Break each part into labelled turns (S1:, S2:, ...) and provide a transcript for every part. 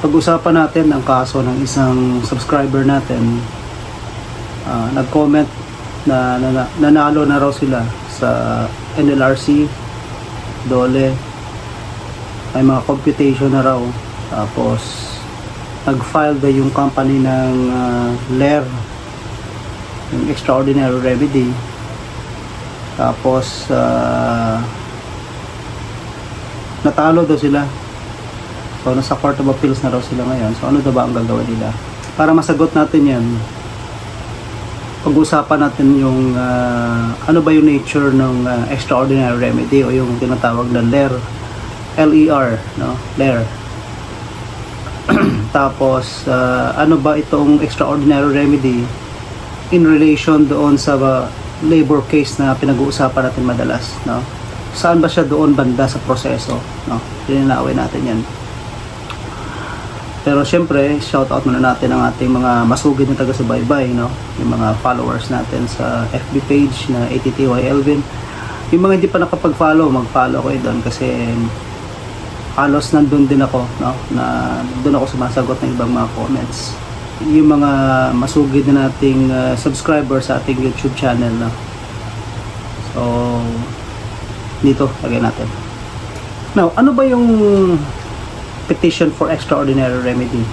S1: pag-usapan natin ang kaso ng isang subscriber natin. Ah, nag-comment na, na, nanalo na raw sila sa NLRC, Dole. May mga computation na raw. Tapos, nag-file na yung company ng ah, LER, yung Extraordinary Remedy. Tapos, ah, natalo daw sila. So, nasa Court of Appeals na raw sila ngayon. So, ano daw ba ang gagawin nila? Para masagot natin yan, pag-usapan natin yung ah, ano ba yung nature ng ah, extraordinary remedy o yung tinatawag na LER. L-E-R, no? LER. Tapos, ah, ano ba itong extraordinary remedy in relation doon sa ah, labor case na pinag-uusapan natin madalas, no? Saan ba siya doon banda sa proseso, no? Linawin natin yan. Pero syempre, shout out muna natin ang ating mga masugid na taga-subaybay, no? Yung mga followers natin sa FB page na ATTY Elvin. Yung mga hindi pa nakapag-follow, mag-follow kayo doon kasi halos nandun din ako, no? Na doon ako sumasagot ng ibang mga comments. Yung mga masugid na nating uh, subscribers sa ating YouTube channel, no? So, dito, lagay natin. Now, ano ba yung petition for extraordinary remedy.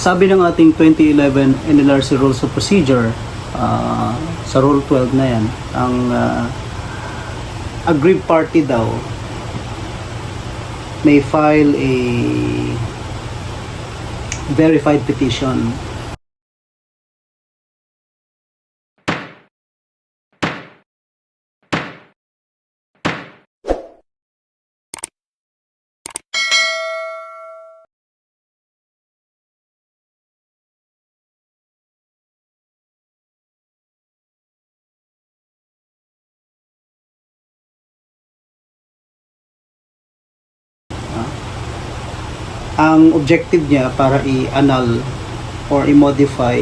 S1: Sabi ng ating 2011 NLRC Rules of Procedure, ah, sa Rule 12 na yan, ang ah, aggrieved party daw may file a verified petition ang objective niya para i-annul or i-modify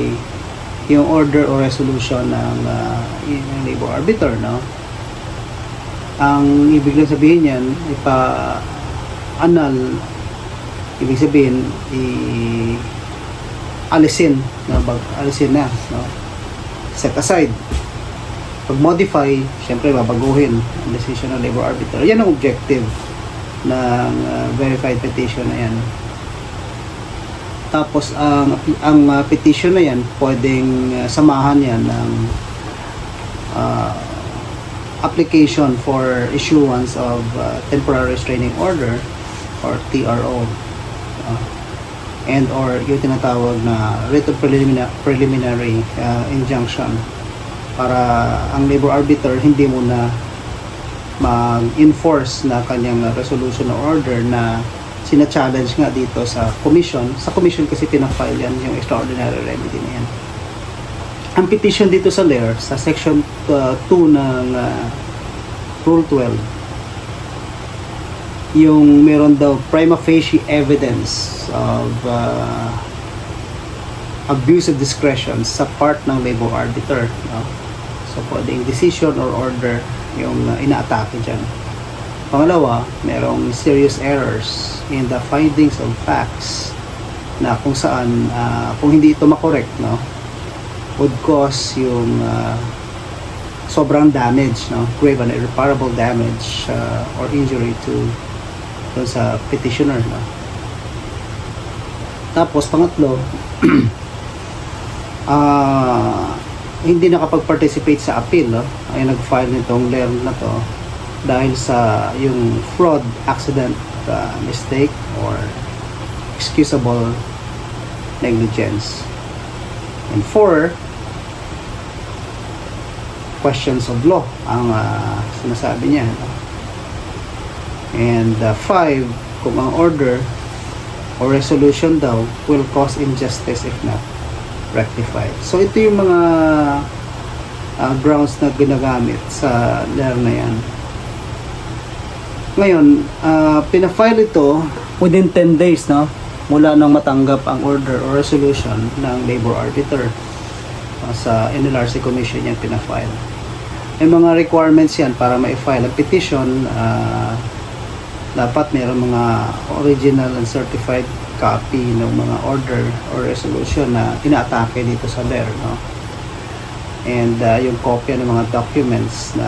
S1: yung order or resolution ng uh, yung labor arbiter, no? Ang ibig lang sabihin niyan, ipa-annul, ibig sabihin, i alisin, no? Bag, alisin na, no? Set aside. Pag modify, syempre babaguhin ang decision ng labor arbiter. Yan ang objective ng uh, verified petition na yan. Tapos ang ang uh, petition na yan pwedeng uh, samahan yan ng uh, application for issuance of uh, temporary restraining order or TRO uh, and or yung tinatawag na writ of preliminary, preliminary uh, injunction para ang labor arbiter hindi muna mag-enforce na kanyang resolution or order na sina-challenge nga dito sa commission. Sa commission kasi pinafile yan yung extraordinary remedy na yan. Ang petition dito sa LAIR, sa section 2 ng uh, Rule 12, yung meron daw prima facie evidence of uh, abuse of discretion sa part ng labor arbiter. No? So, pwedeng decision or order yung uh, inaatake dyan. Pangalawa, merong serious errors in the findings of facts na kung saan, uh, kung hindi ito makorek, no, would cause yung uh, sobrang damage, no, grave and irreparable damage uh, or injury to dun sa petitioner, no. Tapos, pangatlo, ah hindi nakapag-participate sa appeal, no? ay nag-file nitong LER na to dahil sa yung fraud, accident, uh, mistake, or excusable negligence. And four, questions of law ang uh, sinasabi niya. No? And uh, five, kung ang order or resolution daw will cause injustice if not rectified. So ito yung mga uh, grounds na ginagamit sa LER na yan. Ngayon, uh, pinafile ito within 10 days no mula nang matanggap ang order or resolution ng labor arbiter uh, sa NLRC Commission yan pinafile. May mga requirements yan para ma-file ang petition uh, dapat meron mga original and certified copy ng mga order or resolution na inaatake dito sa LER, no? And uh, yung kopya ng mga documents na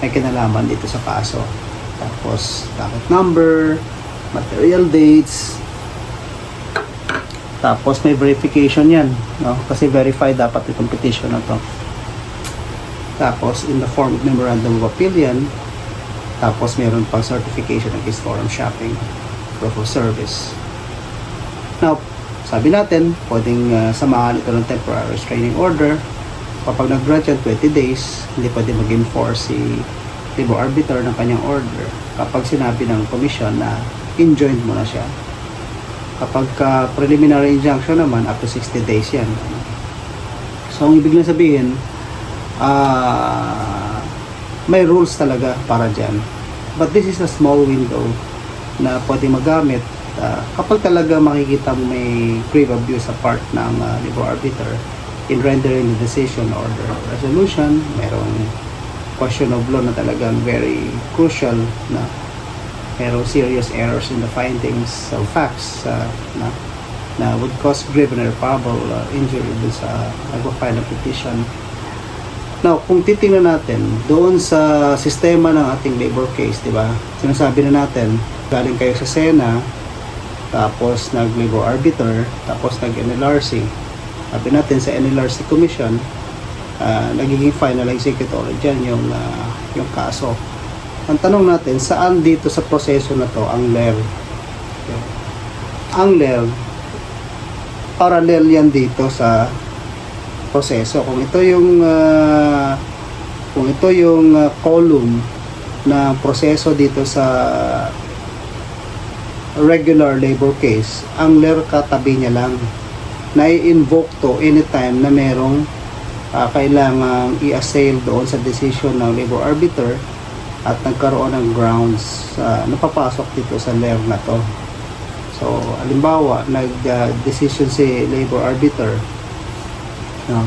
S1: may kinalaman dito sa kaso. Tapos, docket number, material dates, tapos may verification yan, no? Kasi verified dapat yung petition na to. Tapos, in the form of memorandum of appeal yan, tapos meron pang certification against forum shopping, proof of service. Now, sabi natin, pwedeng uh, samahan ito ng temporary restraining order. Kapag nag-grant yan 20 days, hindi pwede mag-enforce si labor arbiter ng kanyang order kapag sinabi ng commission na enjoined mo na siya. Kapag ka preliminary injunction naman, up to 60 days yan. So, ang ibig lang sabihin, ah may rules talaga para dyan. But this is a small window na pwede magamit ah, kapag talaga makikita mo may grave abuse sa part ng ah, labor arbiter in rendering the decision or resolution, merong question of law na talagang very crucial na merong serious errors in the findings of facts uh, na na would cause grave and irreparable uh, injury dun sa nagpa-file petition. Now, kung titingnan natin doon sa sistema ng ating labor case, di ba? Sinasabi na natin, galing kayo sa SENA, tapos nag-labor arbiter, tapos nag-NLRC. Sabi natin sa NLRC Commission, ah, nagiging final executory dyan yung, ah, yung kaso. Ang tanong natin, saan dito sa proseso na to ang LER? Ang LER, parallel yan dito sa proseso. Kung ito yung ah, kung ito yung ah, column na proseso dito sa regular labor case, ang LER katabi niya lang na i-invoke to anytime na merong ah, kailangang i-assail doon sa decision ng labor arbiter at nagkaroon ng grounds sa napapasok dito sa LER na to. So, alimbawa, nag-decision si labor arbiter. No?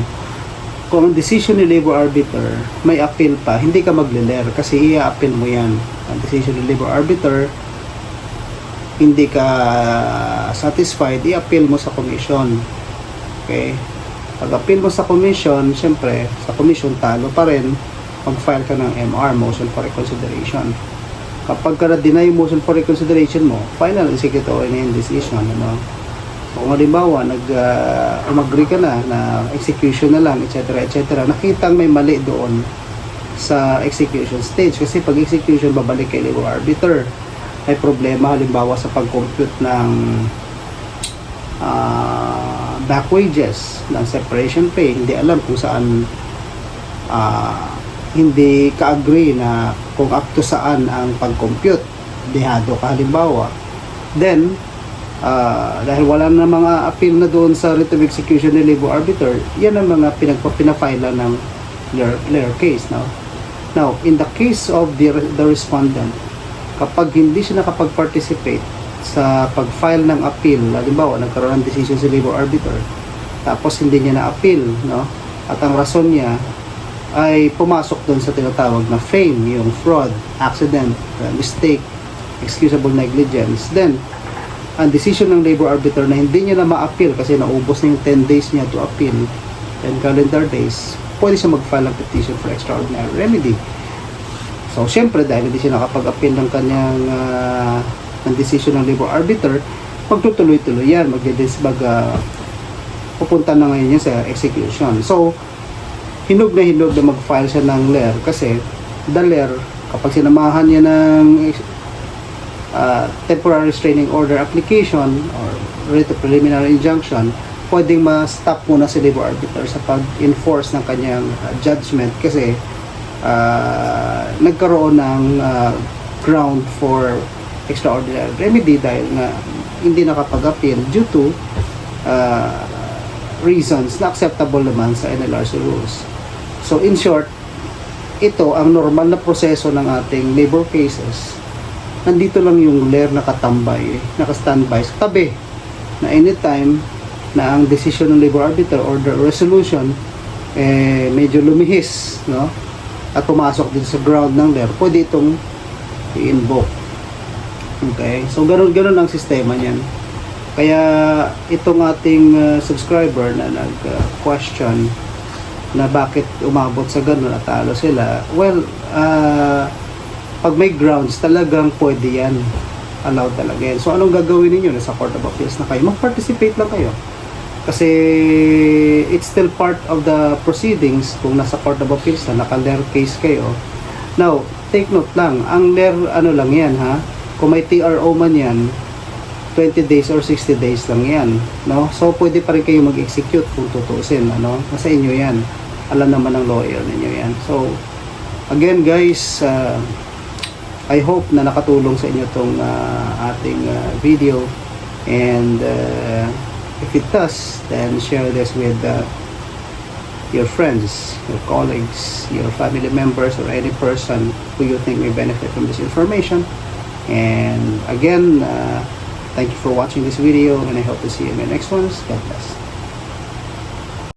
S1: Kung ang decision ni labor arbiter may appeal pa, hindi ka magle-ler kasi i-appeal mo yan. Ang decision ni labor arbiter, hindi ka satisfied, i-appeal mo sa commission. Okay? Pag appeal mo sa commission, syempre, sa commission talo pa rin, mag-file ka ng MR, motion for reconsideration. Kapag ka na-deny motion for reconsideration mo, final executory na yung decision. Ano? So, kung halimbawa, nag, uh, ka na na execution na lang, etc. etc. Nakitang may mali doon sa execution stage. Kasi pag execution, babalik kay labor arbiter. May problema halimbawa sa pag-compute ng ah, back wages, ng separation pay. Hindi alam kung saan ah, hindi ka-agree na kung up to saan ang pag-compute. Dehado ka halimbawa. Then, Ah, dahil wala na mga appeal na doon sa writ of execution ni labor arbiter, yan ang mga pinagpapinafile ng layer, layer case. No? Now, in the case of the, the respondent, kapag hindi siya nakapag-participate sa pag-file ng appeal, halimbawa, nagkaroon ng decision si labor arbiter, tapos hindi niya na-appeal, no? at ang rason niya ay pumasok doon sa tinatawag na fame, yung fraud, accident, uh, mistake, excusable negligence, then ang decision ng labor arbiter na hindi niya na ma-appeal kasi naubos na yung 10 days niya to appeal 10 calendar days, pwede siya mag-file ng petition for extraordinary remedy. So, syempre, dahil hindi siya nakapag-appeal ng kanyang ah, ng decision ng labor arbiter, magtutuloy-tuloy yan, magdidisbag, uh, pupunta na ngayon yan sa execution. So, hinog na hinog na mag-file siya ng LER kasi the LER, kapag sinamahan niya ng uh, temporary restraining order application or writ of preliminary injunction, pwedeng ma-stop muna si labor arbiter sa pag-enforce ng kanyang uh, judgment kasi uh, nagkaroon ng uh, ground for extraordinary remedy dahil nga hindi nakapag-appeal due to uh, reasons na acceptable naman sa NLRC rules. So in short, ito ang normal na proseso ng ating labor cases nandito lang yung layer nakatambay, naka-standby sa tabi na anytime na ang decision ng labor arbiter or the resolution eh, medyo lumihis no? at pumasok din sa ground ng layer, pwede itong i-invoke. Okay? So, ganun-ganun ang sistema niyan. Kaya, itong ating uh, subscriber na nag-question na bakit umabot sa ganun at talo sila, well, ah, pag may grounds, talagang pwede yan. Allowed talaga yan. So, anong gagawin ninyo? Nasa Court of Appeals na kayo. Mag-participate lang kayo. Kasi it's still part of the proceedings kung nasa Court of Appeals na naka-lair case kayo. Now, take note lang, ang lair ano lang yan ha, kung may TRO man yan, 20 days or 60 days lang yan, no? So, pwede pa rin kayo mag-execute kung tutuusin, ano? Nasa inyo yan. Alam naman ng lawyer ninyo yan. So, again guys, uh, I hope na nakatulong sa inyo tong uh, ating uh, video and uh, if it does then share this with uh, your friends your colleagues your family members or any person who you think may benefit from this information and again uh, thank you for watching this video and I hope to see you in my next ones. God bless